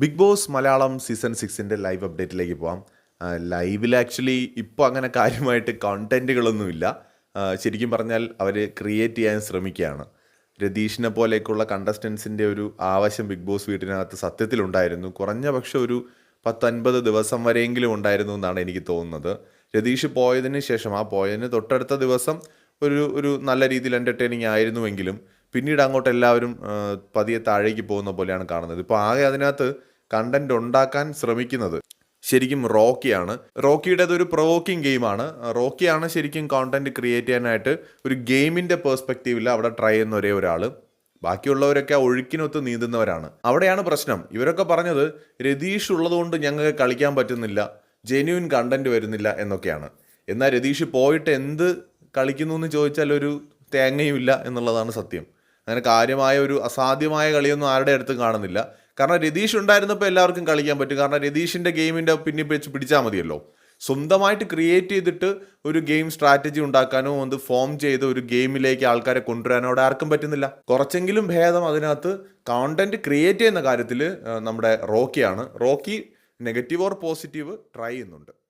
Big Boss Malayalam season സിക്സിന്റെ live അപ്ഡേറ്റിലേക്ക് പോവാം. ലൈവിൽ ആക്ച്വലി ഇപ്പോൾ അങ്ങനെ കാര്യമായിട്ട് കണ്ടന്റുകളൊന്നുമില്ല. ശരിക്കും പറഞ്ഞാൽ അവർ ക്രിയേറ്റ് ചെയ്യാൻ ശ്രമിക്കുകയാണ്. രതീഷിനെ പോലെയൊക്കെയുള്ള കണ്ടസ്റ്റൻസിന്റെ ഒരു ആവശ്യം ബിഗ് ബോസ് വീട്ടിനകത്ത് സത്യത്തിലുണ്ടായിരുന്നു. കുറഞ്ഞ പക്ഷെ ഒരു പത്തൊൻപത് ദിവസം വരെയെങ്കിലും ഉണ്ടായിരുന്നു എന്നാണ് എനിക്ക് തോന്നുന്നത്. രതീഷ് പോയതിന് ശേഷം ആ പോയതിന് തൊട്ടടുത്ത ദിവസം ഒരു ഒരു നല്ല രീതിയിൽ എന്റർടൈനിങ് ആയിരുന്നുവെങ്കിലും പിന്നീട് അങ്ങോട്ട് എല്ലാവരും പതിയെ താഴേക്ക് പോകുന്ന പോലെയാണ് കാണുന്നത്. ഇപ്പോൾ ആകെ അതിനകത്ത് കണ്ടന്റ് ഉണ്ടാക്കാൻ ശ്രമിക്കുന്നത് ശരിക്കും റോക്കിയാണ്. റോക്കിയുടേത് ഒരു പ്രൊവോക്കിംഗ് ഗെയിമാണ് റോക്കിയാണ് ശരിക്കും കോണ്ടന്റ് ക്രിയേറ്റ് ചെയ്യാനായിട്ട് ഒരു ഗെയിമിന്റെ പേഴ്സ്പെക്റ്റീവിൽ അവിടെ ട്രൈ ചെയ്യുന്ന ഒരേ ഒരാൾ ബാക്കിയുള്ളവരൊക്കെ ഒഴുക്കിനൊത്ത് നീന്തുന്നവരാണ്. അവിടെയാണ് പ്രശ്നം. ഇവരൊക്കെ പറഞ്ഞത് രതീഷ് ഉള്ളതുകൊണ്ട് ഞങ്ങൾക്ക് കളിക്കാൻ പറ്റുന്നില്ല ജെന്യൂൻ കണ്ടന്റ് വരുന്നില്ല എന്നൊക്കെയാണ്. എന്നാൽ രതീഷ് പോയിട്ട് എന്ത് കളിക്കുന്നു എന്ന് ചോദിച്ചാൽ ഒരു തേങ്ങയും ഇല്ല എന്നുള്ളതാണ് സത്യം. അങ്ങനെ കാര്യമായ ഒരു അസാധ്യമായ കളിയൊന്നും ആരുടെ അടുത്തും കാണുന്നില്ല. കാരണം രതീഷ് ഉണ്ടായിരുന്നപ്പോൾ എല്ലാവർക്കും കളിക്കാൻ പറ്റും. കാരണം രതീഷിന്റെ ഗെയിമിന്റെ പിന്നിൽ വെച്ച് പിടിച്ചാൽ മതിയല്ലോ. സ്വന്തമായിട്ട് ക്രിയേറ്റ് ചെയ്തിട്ട് ഒരു ഗെയിം സ്ട്രാറ്റജി ഉണ്ടാക്കാനോ അത് ഫോം ചെയ്ത് ഒരു ഗെയിമിലേക്ക് ആൾക്കാരെ കൊണ്ടുവരാനോ അവിടെ ആർക്കും പറ്റുന്നില്ല. കുറച്ചെങ്കിലും ഭേദം അതിനകത്ത് കോണ്ടന്റ് ക്രിയേറ്റ് ചെയ്യുന്ന കാര്യത്തിൽ നമ്മുടെ റോക്കിയാണ്. Rocky negative or positive try ചെയ്യുന്നുണ്ട്.